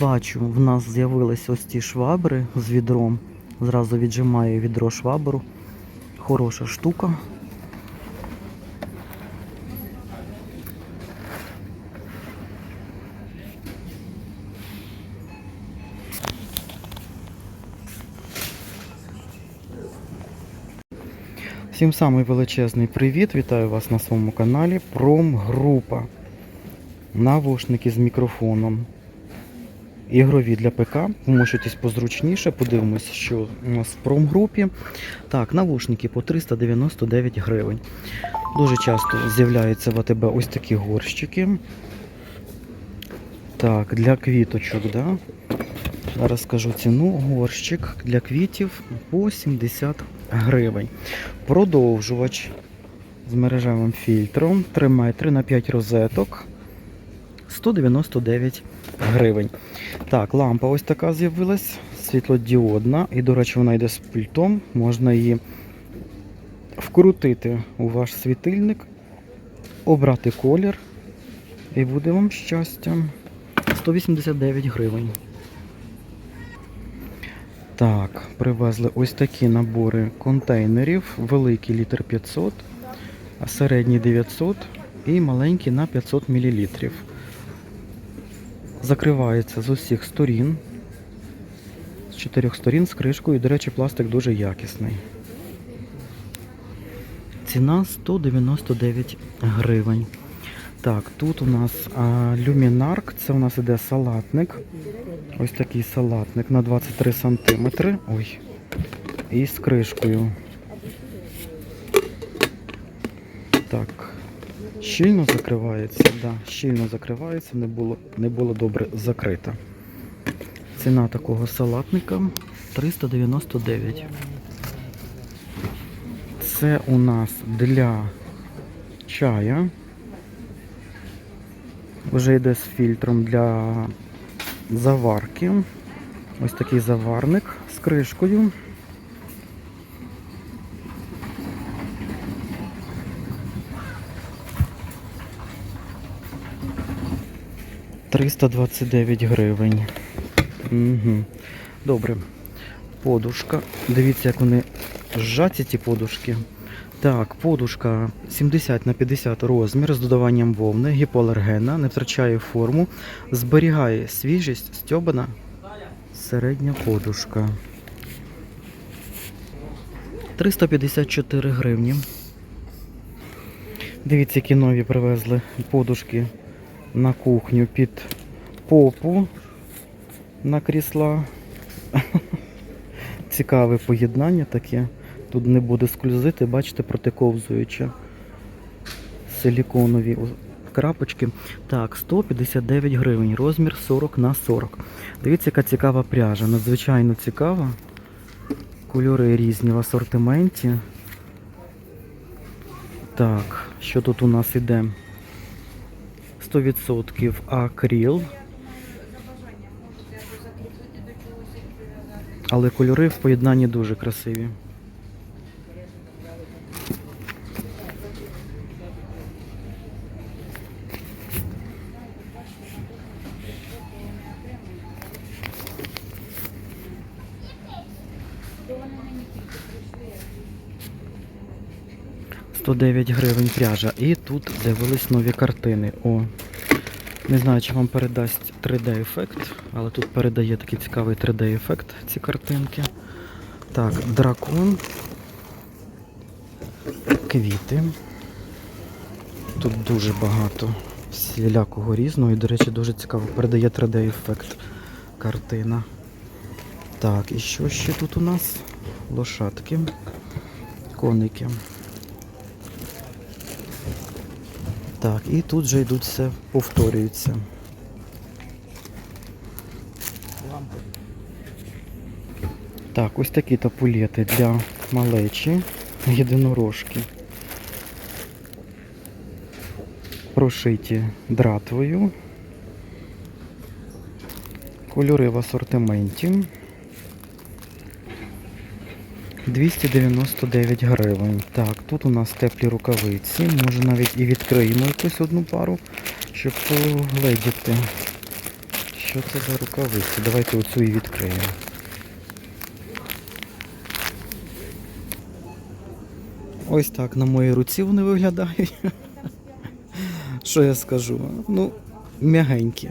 бачу, в нас з'явились ось ці швабри з відром. Зразу віджимаю відро швабру. Хороша штука. Всім самий величезний привіт! Вітаю вас на своєму каналі Промгрупа. Навушники з мікрофоном. Ігрові для ПК. Вмощуйтесь позручніше, подивимось, що у нас в промгрупі. Так, навушники по 399 гривень. Дуже часто з'являються в АТБ ось такі горщики. Так, для квіточок, да? Зараз скажу ціну. Горщик для квітів по 70 гривень. Продовжувач з мережевим фільтром 3 метри на 5 розеток 199 гривень. Так, лампа ось така з'явилась, світлодіодна. І, до речі, вона йде з пультом. Можна її вкрутити у ваш світильник, обрати колір, і буде вам щастя. 189 гривень. Так, привезли ось такі набори контейнерів. Великий літр 500, середній 900 і маленький на 500 мл. Закривається з усіх сторін. З чотирьох сторін з кришкою. До речі, пластик дуже якісний. Ціна 199 гривень. Так, тут у нас а, люмінарк, це у нас іде салатник. Ось такий салатник на 23 сантиметри. Ой. І з кришкою. Так. Щільно закривається, да, щільно закривається, не було, не було добре закрито. Ціна такого салатника 399. Це у нас для чая. Вже йде з фільтром для заварки. Ось такий заварник з кришкою. Триста двадцять дев'ять гривень. Угу. Добре. Подушка. Дивіться, як вони зжаті ті подушки. Так, подушка 70 на 50 розмір з додаванням вовни, гіпоалергена, не втрачає форму, зберігає свіжість, стьобана середня подушка. 354 гривні. Дивіться, які нові привезли подушки на кухню під попу на крісла. Цікаве поєднання таке. Тут не буде скользити, бачите, протиковзуюче. Силіконові крапочки. Так, 159 гривень, розмір 40 на 40. Дивіться, яка цікава пряжа. Надзвичайно цікава. Кольори різні в асортименті. Так, що тут у нас іде? 100% акріл. Але кольори в поєднанні дуже красиві. – 109 гривень пряжа. І тут з'явились нові картини. О, не знаю, чи вам передасть 3D-ефект, але тут передає такий цікавий 3D-ефект ці картинки. Так, дракон. Квіти. Тут дуже багато всілякого різного і, до речі, дуже цікаво. Передає 3D-ефект картина. Так, і що ще тут у нас? Лошадки, коники. Так, і тут же йдуть все, повторюється. Так, ось такі тапулети для малечі, єдинорожки. Прошиті дратвою. Кольори в асортименті. 299 гривень. Так, тут у нас теплі рукавиці. Може навіть і відкриємо якусь одну пару, щоб погледіти, що це за рукавиці? Давайте оцю і відкриємо. Ось так на моїй руці вони виглядають. Що я скажу? Ну, м'ягенькі.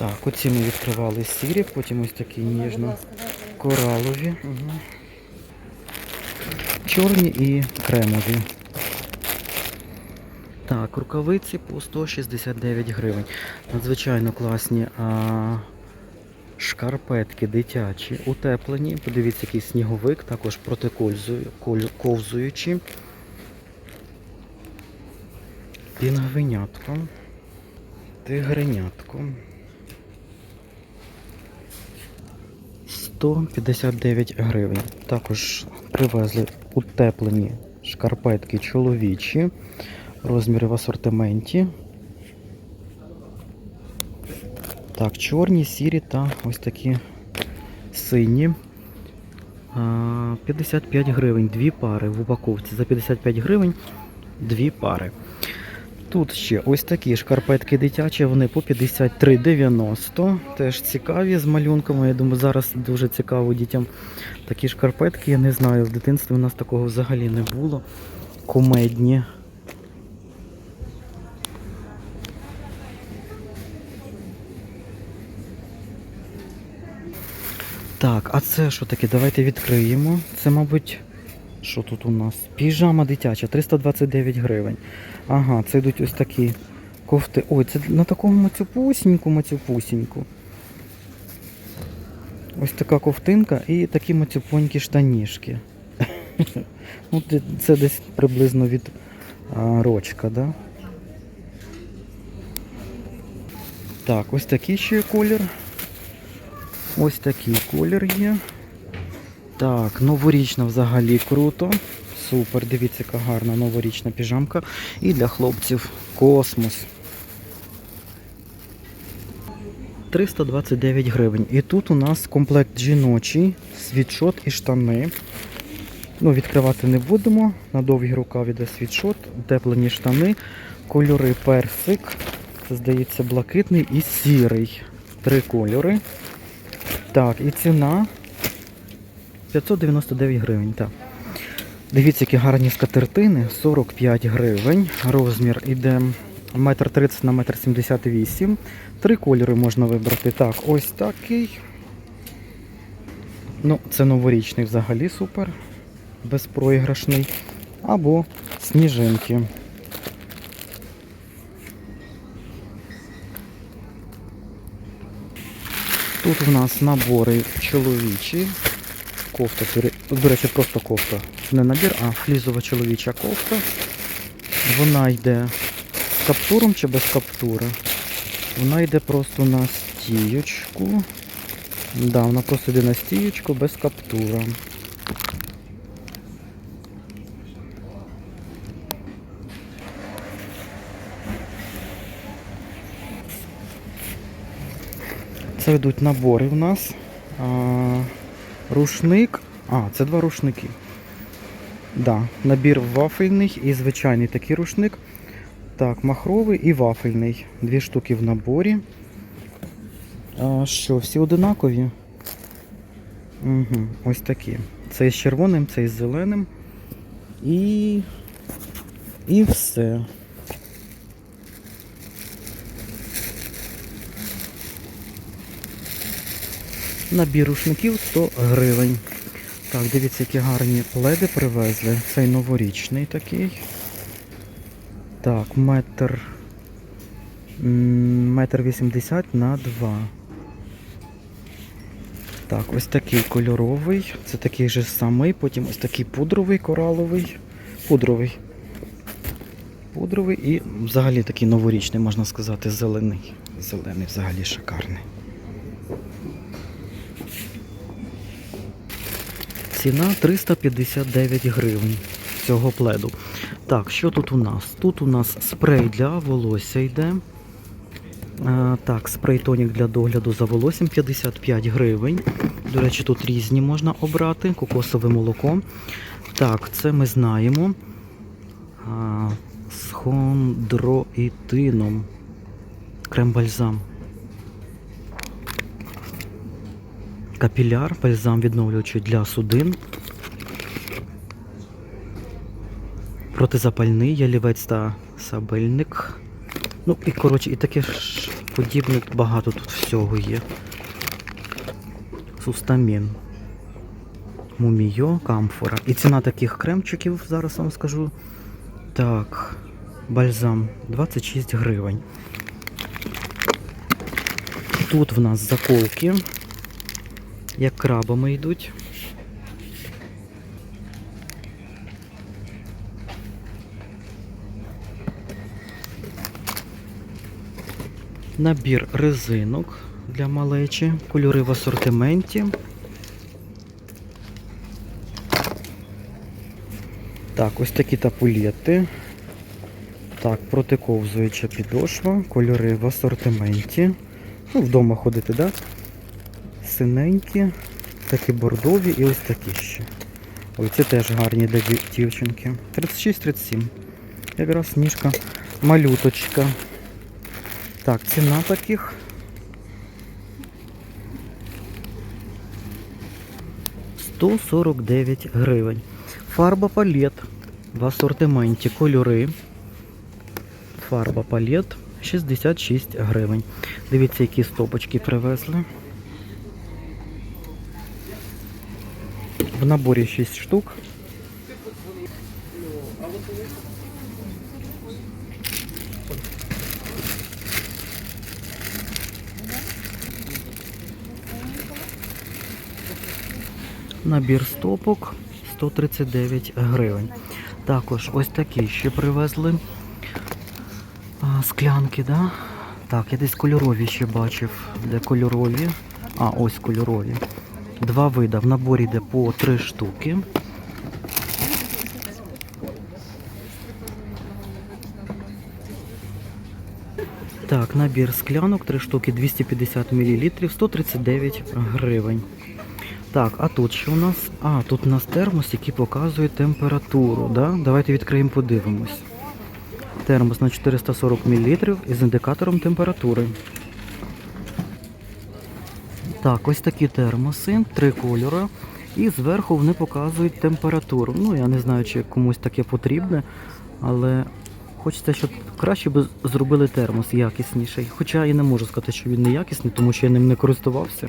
Так, оці ми відкривали сірі, потім ось такі ніжно коралові. Угу. Чорні і кремові. Так, рукавиці по 169 гривень. Надзвичайно класні а, шкарпетки дитячі, утеплені. Подивіться, який сніговик, також протиковзуючі. Пінгвинятко. Тигренятко. 159 гривень. Також привезли утеплені шкарпетки чоловічі. Розміри в асортименті. Так, чорні, сірі та ось такі сині. 55 гривень, дві пари в упаковці. За 55 гривень дві пари. Тут ще ось такі шкарпетки дитячі, вони по 53,90. Теж цікаві з малюнками. Я думаю, зараз дуже цікаво дітям такі шкарпетки. Я не знаю, в дитинстві у нас такого взагалі не було. Кумедні. Так, а це що таке? Давайте відкриємо. Це, мабуть, що тут у нас? Піжама дитяча, 329 гривень. Ага, це йдуть ось такі кофти. Ой, це на такому мацюпусіньку, мацюпусіньку. Ось така ковтинка і такі мацюпонькі штанішки. Ну, це- десь приблизно від а, рочка, да? Так, ось такий ще колір. Ось такий колір є. Так, новорічна взагалі круто. Супер, дивіться, яка гарна новорічна піжамка. І для хлопців космос. 329 гривень. І тут у нас комплект жіночий, світшот і штани. Ну, відкривати не будемо. На довгий рукав іде світшот, утеплені штани, кольори персик. Це здається блакитний і сірий. Три кольори. Так, і ціна 599 гривень. Так. Дивіться, які гарні скатертини, 45 гривень. Розмір іде 1,30 на 1,78 м. Три кольори можна вибрати. Так, ось такий. Ну, це новорічний взагалі супер. Безпроіграшний. Або сніжинки. Тут в нас набори чоловічі. Кофта, до речі, просто кофта. Не набір, а флізова чоловіча кофта. Вона йде з каптуром чи без каптури. Вона йде просто на стіючку. Да, вона просто йде на стіючку без каптура. Це йдуть набори в нас. А, рушник. А, це два рушники. Да, набір вафельний і звичайний такий рушник. Так, махровий і вафельний. Дві штуки в наборі. А, що, всі одинакові? Угу, ось такі. Цей з червоним, цей з зеленим. І. І все. Набір рушників 100 гривень. Так, дивіться, які гарні пледи привезли. Цей новорічний такий. Так, метр. Метр вісімдесят на два. Так, ось такий кольоровий. Це такий же самий, потім ось такий пудровий, кораловий. Пудровий. Пудровий і взагалі такий новорічний, можна сказати, зелений. Зелений взагалі шикарний. Ціна 359 гривень цього пледу. Так, що тут у нас? Тут у нас спрей для волосся йде. А, так, спрей тонік для догляду за волоссям 55 гривень. До речі, тут різні можна обрати. Кокосове молоко. Так, це ми знаємо. А, з хондроїтином. крем-бальзам. Капіляр, бальзам відновлюючий для судин. Протизапальний, ялівець та сабельник. Ну і коротше, і таке ж подібне багато тут всього є. Сустамін. Мумійо, камфора. І ціна таких кремчиків, зараз вам скажу. Так, бальзам 26 гривень. Тут в нас заколки, як крабами йдуть. Набір резинок для малечі, кольори в асортименті. Так, ось такі тапулети. Так, протиковзуюча підошва, кольори в асортименті. Ну, вдома ходити, да? Синенькі, такі бордові і ось такі ще. Ой, це теж гарні для дівчинки. 36-37. Якраз сніжка малюточка. Так, ціна таких. Сто сорок дев'ять гривень. Фарба палет в асортименті кольори. Фарба палет 66 гривень. Дивіться, які стопочки привезли. В наборі 6 штук. Набір стопок 139 гривень. Також ось такі ще привезли а, склянки, да? Так, я десь кольорові ще бачив. Де кольорові? А, ось кольорові. Два вида. В наборі йде по три штуки. Так, набір склянок, три штуки 250 мл, 139 гривень. Так, а тут що у нас? А, тут у нас термос, який показує температуру. Да? Давайте відкриємо, подивимось. Термос на 440 мл із індикатором температури. Так, ось такі термоси, три кольори. І зверху вони показують температуру. Ну, я не знаю, чи комусь таке потрібне, але хочеться, щоб краще би зробили термос якісніший. Хоча я не можу сказати, що він не якісний, тому що я ним не користувався.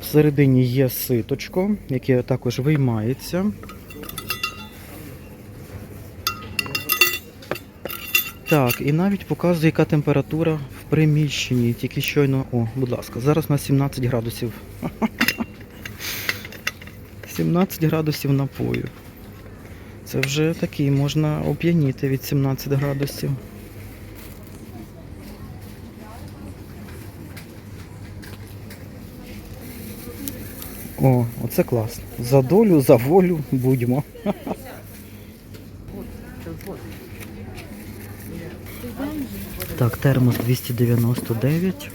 Всередині є ситочко, яке також виймається. Так, і навіть показує, яка температура приміщенні. Тільки щойно. О, будь ласка, зараз у нас 17 градусів. 17 градусів напою. Це вже такий, можна оп'яніти від 17 градусів. О, оце класно. За долю, за волю будьмо. Так, термос 299.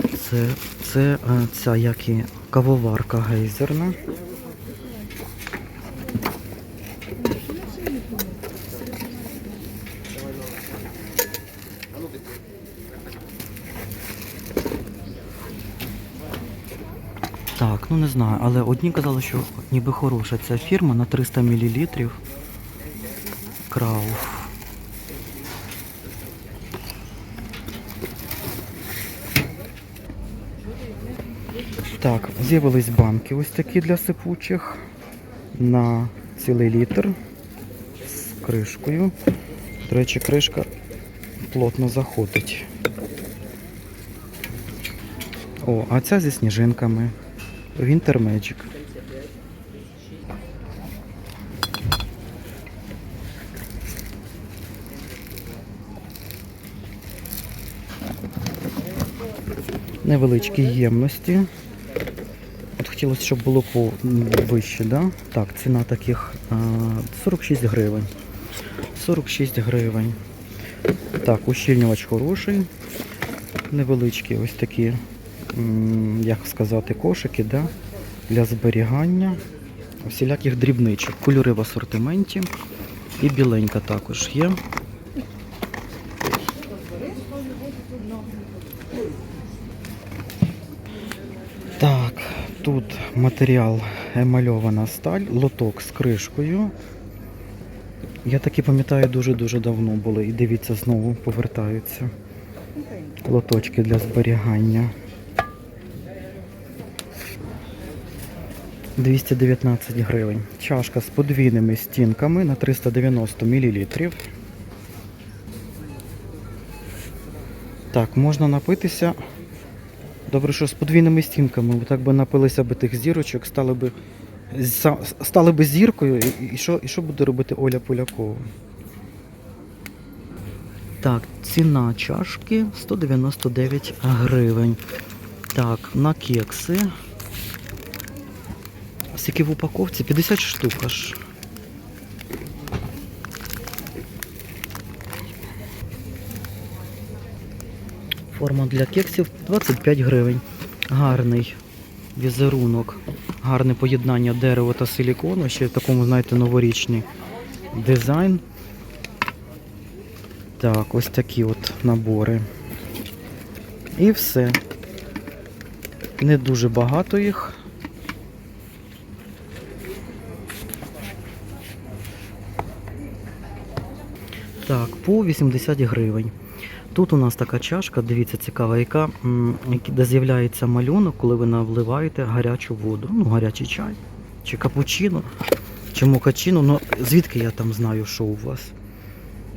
Це, це е, ця як і кавоварка гейзерна. Так, ну не знаю, але одні казали, що ніби хороша ця фірма на 300 мл. Крауф. Так, з'явились банки ось такі для сипучих на цілий літр з кришкою. До речі, кришка плотно заходить. О, а ця зі сніжинками. Winter Magic. Невеличкі ємності. От хотілося, щоб було вище, да? Так, ціна таких 46 гривень. 46 гривень. Так, ущільнювач хороший. Невеличкі ось такі, як сказати, кошики, да? для зберігання всіляких дрібничок. Кольори в асортименті. І біленька також є. Так, тут матеріал емальована сталь, лоток з кришкою. Я таки пам'ятаю, дуже-дуже давно були. І дивіться, знову повертаються. Лоточки для зберігання. 219 гривень. Чашка з подвійними стінками на 390 мл. Так, можна напитися. Добре, що з подвійними стінками, бо так би напилися би тих зірочок, стали би, стали би зіркою, і, і, що, і що буде робити Оля Полякова? Так, ціна чашки 199 гривень. Так, на кекси. Скільки в упаковці? 50 штук аж. Форма для кексів 25 гривень. Гарний візерунок, гарне поєднання дерева та силікону, ще в такому, знаєте, новорічний дизайн. Так, ось такі от набори. І все. Не дуже багато їх. Так, по 80 гривень. Тут у нас така чашка, дивіться, цікава, яка, де з'являється малюнок, коли ви навливаєте гарячу воду. Ну, гарячий чай, чи капучино, чи мокачино. Ну, звідки я там знаю, що у вас?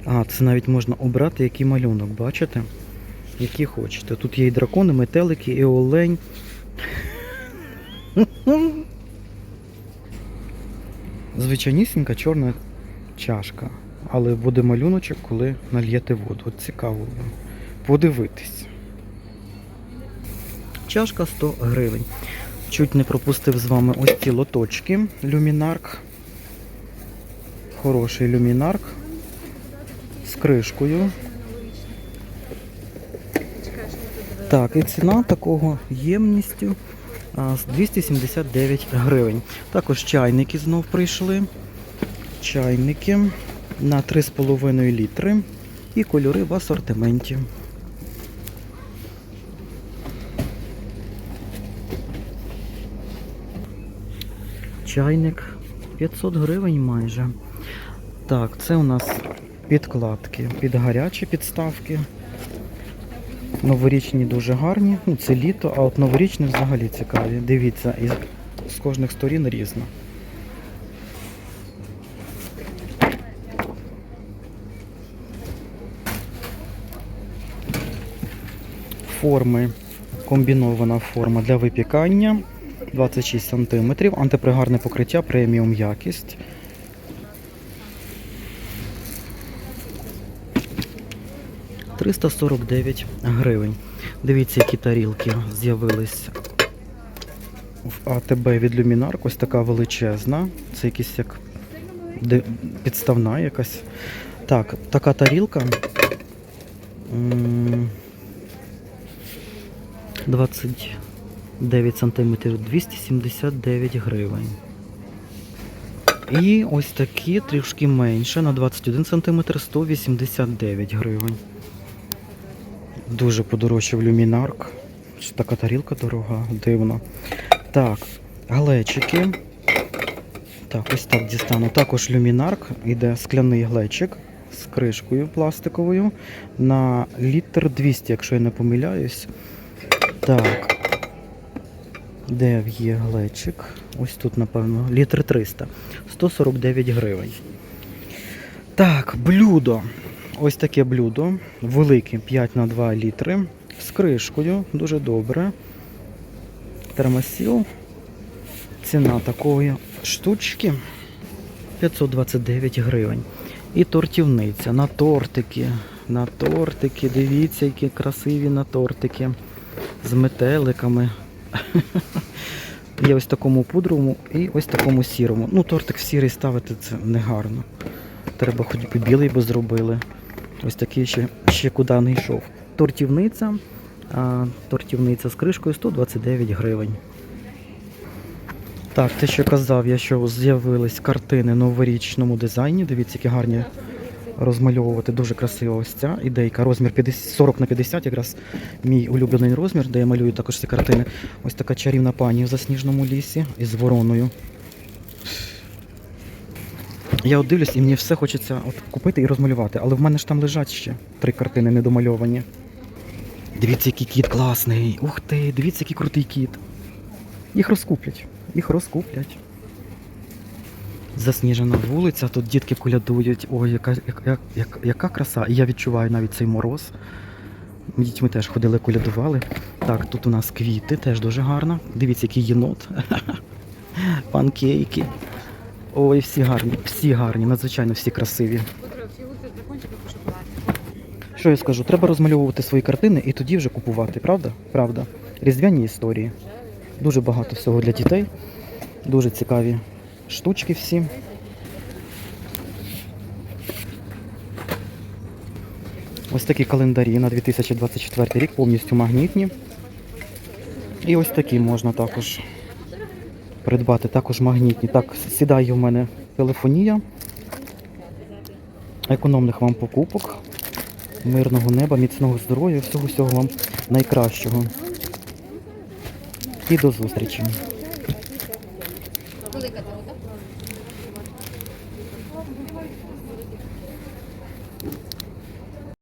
А, це навіть можна обрати, який малюнок, бачите? Який хочете. Тут є і дракони, метелики, і олень. Звичайнісінька чорна чашка. Але буде малюночок, коли нальєте воду. От цікаво подивитись. Чашка 100 гривень. Чуть не пропустив з вами ось ці лоточки. Люмінарк. Хороший люмінарк. З кришкою. Так, і ціна такого ємністю 279 гривень. Також чайники знов прийшли. Чайники на 3,5 літри і кольори в асортименті. Чайник 500 гривень майже. Так, це у нас підкладки під гарячі підставки. Новорічні дуже гарні. Ну, це літо, а от новорічні взагалі цікаві. Дивіться, з кожних сторін різно. Форми. Комбінована форма для випікання 26 см. Антипригарне покриття, преміум якість. «349 гривень. Дивіться, які тарілки з'явились в АТБ від Luminark. Ось така величезна. Це якась як підставна якась. Так, така тарілка. М, 29 сантиметрів 279 гривень. І ось такі трішки менше на 21 сантиметр 189 гривень. Дуже подорожчав люмінарк. Така тарілка дорога, дивно. Так, глечики. Так, ось так дістану. Також люмінарк, іде скляний глечик з кришкою пластиковою на літр 200, якщо я не помиляюсь. Так. Де є глечик? Ось тут, напевно, літр 300. 149 гривень. Так, блюдо. Ось таке блюдо. Велике 5 на 2 літри. З кришкою. Дуже добре. Термосіл. Ціна такої штучки 529 гривень. І тортівниця на тортики. На тортики. Дивіться, які красиві на тортики з метеликами. Є ось такому пудровому і ось такому сірому. Ну, тортик сірий ставити це негарно. Треба хоч би білий би зробили. Ось такий ще, ще куди не йшов. Тортівниця. А, тортівниця з кришкою 129 гривень. Так, те, що казав, я що з'явились картини в новорічному дизайні. Дивіться, які гарні розмальовувати. Дуже красива ось ця ідейка. Розмір 50, 40 на 50, якраз мій улюблений розмір, де я малюю також ці картини. Ось така чарівна пані в засніженому лісі із вороною. Я от дивлюсь, і мені все хочеться от купити і розмалювати, але в мене ж там лежать ще три картини недомальовані. Дивіться, який кіт класний. Ух ти, дивіться, який крутий кіт. Їх розкуплять. Їх розкуплять. Засніжена вулиця, тут дітки колядують. Ой, яка, яка, яка, яка краса. І я відчуваю навіть цей мороз. Дітьми теж ходили, колядували. Так, тут у нас квіти, теж дуже гарно. Дивіться, який єнот. Панкейки. Ой, всі гарні, всі гарні, надзвичайно всі красиві. Що я скажу? Треба розмальовувати свої картини і тоді вже купувати, правда? Правда. Різдвяні історії. Дуже багато всього для дітей. Дуже цікаві штучки всі. Ось такі календарі на 2024 рік, повністю магнітні. І ось такі можна також придбати, також магнітні. Так, сідає у мене телефонія. Економних вам покупок, мирного неба, міцного здоров'я, всього всього вам найкращого. І до зустрічі.